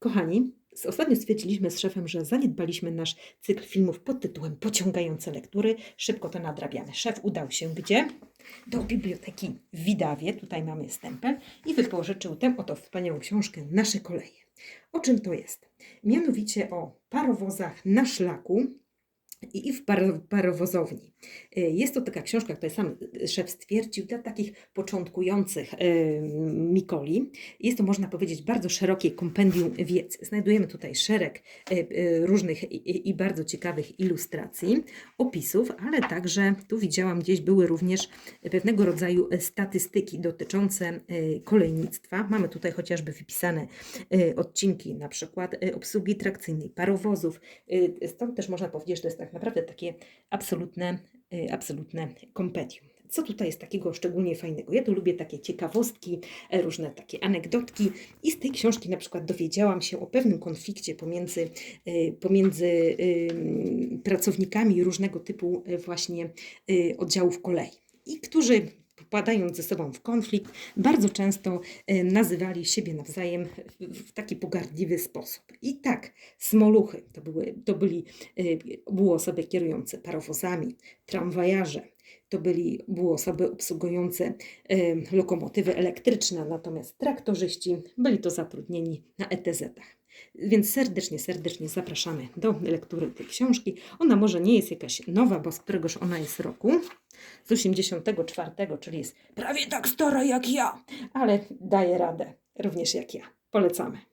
Kochani, ostatnio stwierdziliśmy z szefem, że zaniedbaliśmy nasz cykl filmów pod tytułem Pociągające lektury. Szybko to nadrabiamy. Szef udał się gdzie? Do biblioteki Widawie. Tutaj mamy stempel i wypożyczył tę oto wspaniałą książkę Nasze koleje. O czym to jest? Mianowicie o parowozach na szlaku i w paro- parowozowni. Y, Jest to taka książka, której sam szef stwierdził, dla takich początkujących y, Mikoli. Jest to, można powiedzieć, bardzo szerokie kompendium wiedzy. Znajdujemy tutaj szereg y, różnych i, bardzo ciekawych ilustracji, opisów, ale także tu widziałam gdzieś były również pewnego rodzaju statystyki dotyczące kolejnictwa. Mamy tutaj chociażby wypisane odcinki na przykład obsługi trakcyjnej, parowozów. Stąd też można powiedzieć, że to jest tak naprawdę takie absolutne, y, absolutne kompendium. Co tutaj jest takiego szczególnie fajnego? Ja tu lubię takie ciekawostki, e, różne takie anegdotki i z tej książki na przykład dowiedziałam się o pewnym konflikcie pomiędzy, y, pomiędzy pracownikami różnego typu y, właśnie y, oddziałów kolei i którzy popadając ze sobą w konflikt, bardzo często y, nazywali siebie nawzajem w- taki pogardliwy sposób. I tak, smoluchy to, były, to byli, y, były osoby kierujące parowozami, tramwajarze, to byli, były osoby obsługujące y, lokomotywy elektryczne, natomiast traktorzyści byli to zatrudnieni na ETZ-ach. Więc serdecznie, serdecznie zapraszamy do lektury tej książki. Ona może nie jest jakaś nowa, bo z któregoż ona jest roku, z 84, czyli jest prawie tak stara jak ja, ale daje radę, również jak ja. Polecamy.